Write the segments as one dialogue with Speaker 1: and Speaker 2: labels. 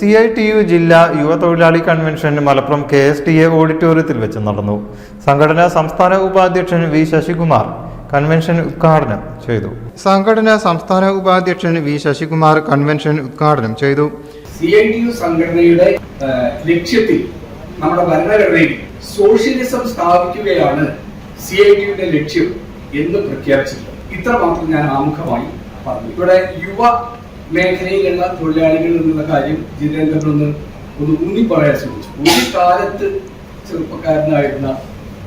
Speaker 1: C I T U ജില്ലാ യുവ തൊഴിലാളി convention Malappuram K S T A ഓഡിറ്റോറിയത്തിൽ വെച്ച് നടന്നു. സംഘടനാ സംസ്ഥാന ഉപാധ്യക്ഷൻ വി ശശികുമാർ കൺവെൻഷൻ ഉദ്ഘാടനം ചെയ്തു. സംഘടന സംസ്ഥാന ഉപാധ്യക്ഷൻ വി ശശികുമാർ കൺവെൻഷൻ ഉദ്ഘാടനം ചെയ്തു.
Speaker 2: സി ഐ ടി യു സംഘടനയുടെ ലക്ഷ്യത്തിൽ നമ്മുടെ ഭരണഘടനയിൽ സോഷ്യലിസം സ്ഥാപിക്കുകയാണ് സി ഐ ടി യുടെ ലക്ഷ്യം എന്ന് പ്രഖ്യാപിച്ചിട്ടുണ്ട്. ഇത്ര മാത്രം ഞാൻ ആമുഖമായി പറഞ്ഞു. ഇവിടെ യുവ മേഖലയിലുള്ള തൊഴിലാളികൾ എന്നുള്ള കാര്യം ജിതേന്ദ്രൻ ഒന്ന് ഒന്ന് ഊന്നി പറയാൻ ശ്രമിച്ചു. ഒരു കാലത്ത് ചെറുപ്പക്കാരനായിരുന്ന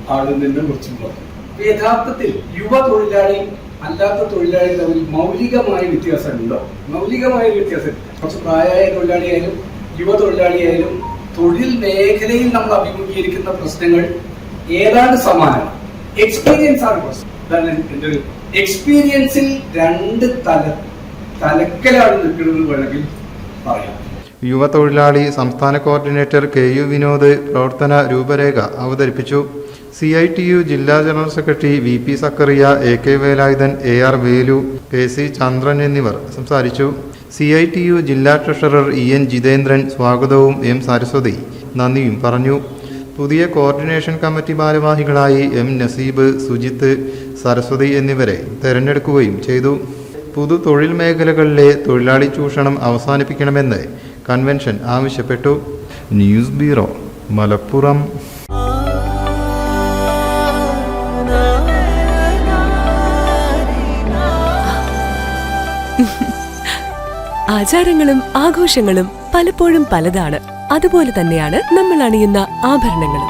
Speaker 2: ആളിൽ നിന്ന് കുറച്ച് പറഞ്ഞു യഥാർത്ഥത്തിൽ യുവ തൊഴിലാളിയും അല്ലാത്ത തൊഴിലാളി തമ്മിൽ മൗലികമായ വ്യത്യാസമുണ്ടോ? മൗലികമായ വ്യത്യാസം. കുറച്ച് പ്രായമായ തൊഴിലാളിയായാലും യുവ തൊഴിലാളിയായാലും തൊഴിൽ മേഖലയിൽ നമ്മൾ അഭിമുഖീകരിക്കുന്ന പ്രശ്നങ്ങൾ ഏതാണ്ട് സമാനമാണ് എക്സ്പീരിയൻസ് ആണ് പ്രശ്നം. എക്സ്പീരിയൻസിൽ രണ്ട് തല തലക്കലാണ് നിൽക്കുന്നത് വേണമെങ്കിൽ പറയാം.
Speaker 1: യുവതൊഴിലാളി സംസ്ഥാന കോർഡിനേറ്റർ കെ യു വിനോദ് പ്രവർത്തന രൂപരേഖ അവതരിപ്പിച്ചു. സി ഐ ടി യു ജില്ലാ general secretary V P Zakariya A K Velayudhan A R Velu K C Chandran എന്നിവർ സംസാരിച്ചു. സി ഐ ടി യു ജില്ലാ ട്രഷറർ ഇ എൻ ജിതേന്ദ്രൻ സ്വാഗതവും എം സരസ്വതി നന്ദിയും പറഞ്ഞു. പുതിയ കോർഡിനേഷൻ കമ്മിറ്റി ഭാരവാഹികളായി എം നസീബ് സുജിത്ത് സരസ്വതി എന്നിവരെ തെരഞ്ഞെടുക്കുകയും ചെയ്തു. പുതു തൊഴിൽ മേഖലകളിലെ തൊഴിലാളി ചൂഷണം അവസാനിപ്പിക്കണമെന്ന് കൺവെൻഷൻ ആവശ്യപ്പെട്ടു. News bureau Malappuram.
Speaker 3: ആചാരങ്ങളും ആഘോഷങ്ങളും പലപ്പോഴും പലതാണ്. അതുപോലെ തന്നെയാണ് നമ്മൾ അണിയുന്ന ആഭരണങ്ങളും.